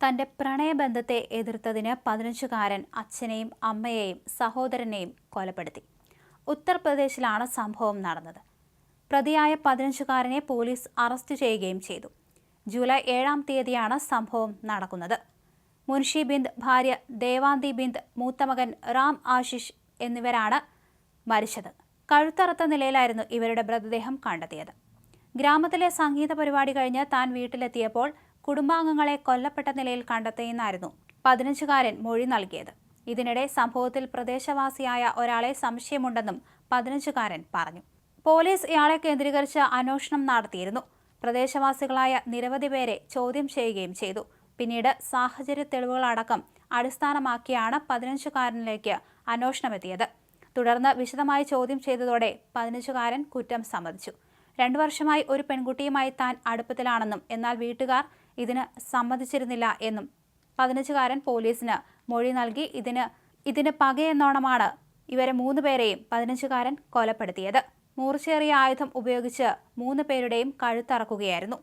തന്റെ പ്രണയബന്ധത്തെ എതിർത്തതിന് പതിനഞ്ചുകാരൻ അച്ഛനെയും അമ്മയെയും സഹോദരനെയും കൊലപ്പെടുത്തി. ഉത്തർപ്രദേശിലാണ് സംഭവം നടന്നത്. പ്രതിയായ പതിനഞ്ചുകാരനെ പോലീസ് അറസ്റ്റ് ചെയ്യുകയും ചെയ്തു. ജൂലൈ ഏഴാം തീയതിയാണ് സംഭവം നടക്കുന്നത്. മുൻഷി ബിന്ദ് ഭാര്യ ദേവാന്തി ബിന്ദ് മൂത്തമകൻ റാം ആശിഷ് എന്നിവരാണ് മരിച്ചത്. കഴുത്തറുത്ത നിലയിലായിരുന്നു ഇവരുടെ മൃതദേഹം കണ്ടെത്തിയത്. ഗ്രാമത്തിലെ സംഗീത പരിപാടി കഴിഞ്ഞ് താൻ വീട്ടിലെത്തിയപ്പോൾ കുടുംബാംഗങ്ങളെ കൊല്ലപ്പെട്ട നിലയിൽ കണ്ടെത്തിയെന്നായിരുന്നു പതിനഞ്ചുകാരൻ മൊഴി നൽകിയത്. ഇതിനിടെ സംഭവത്തിൽ പ്രദേശവാസിയായ ഒരാളെ സംശയമുണ്ടെന്നും പതിനഞ്ചുകാരൻ പറഞ്ഞു. പോലീസ് ഇയാളെ കേന്ദ്രീകരിച്ച് അന്വേഷണം നടത്തിയിരുന്നു. പ്രദേശവാസികളായ നിരവധി പേരെ ചോദ്യം ചെയ്യുകയും ചെയ്തു. പിന്നീട് സാഹചര്യ തെളിവുകളടക്കം അടിസ്ഥാനമാക്കിയാണ് പതിനഞ്ചുകാരനിലേക്ക് അന്വേഷണമെത്തിയത്. തുടർന്ന് വിശദമായി ചോദ്യം ചെയ്തതോടെ പതിനഞ്ചുകാരൻ കുറ്റം സമ്മതിച്ചു. രണ്ടു വർഷമായി ഒരു പെൺകുട്ടിയുമായി താൻ അടുപ്പത്തിലാണെന്നും എന്നാൽ വീട്ടുകാർ ഇതിന് സമ്മതിച്ചിരുന്നില്ല എന്നും പതിനഞ്ചുകാരൻ പോലീസിന് മൊഴി നൽകി ഇതിന് ഇതിന് പകയെന്നോണമാണ് ഇവരെ മൂന്ന് പേരെയും പതിനഞ്ചുകാരൻ കൊലപ്പെടുത്തിയത്. മൂർച്ചേറിയ ആയുധം ഉപയോഗിച്ച് മൂന്ന് പേരുടെയും കഴുത്തറക്കുകയായിരുന്നു.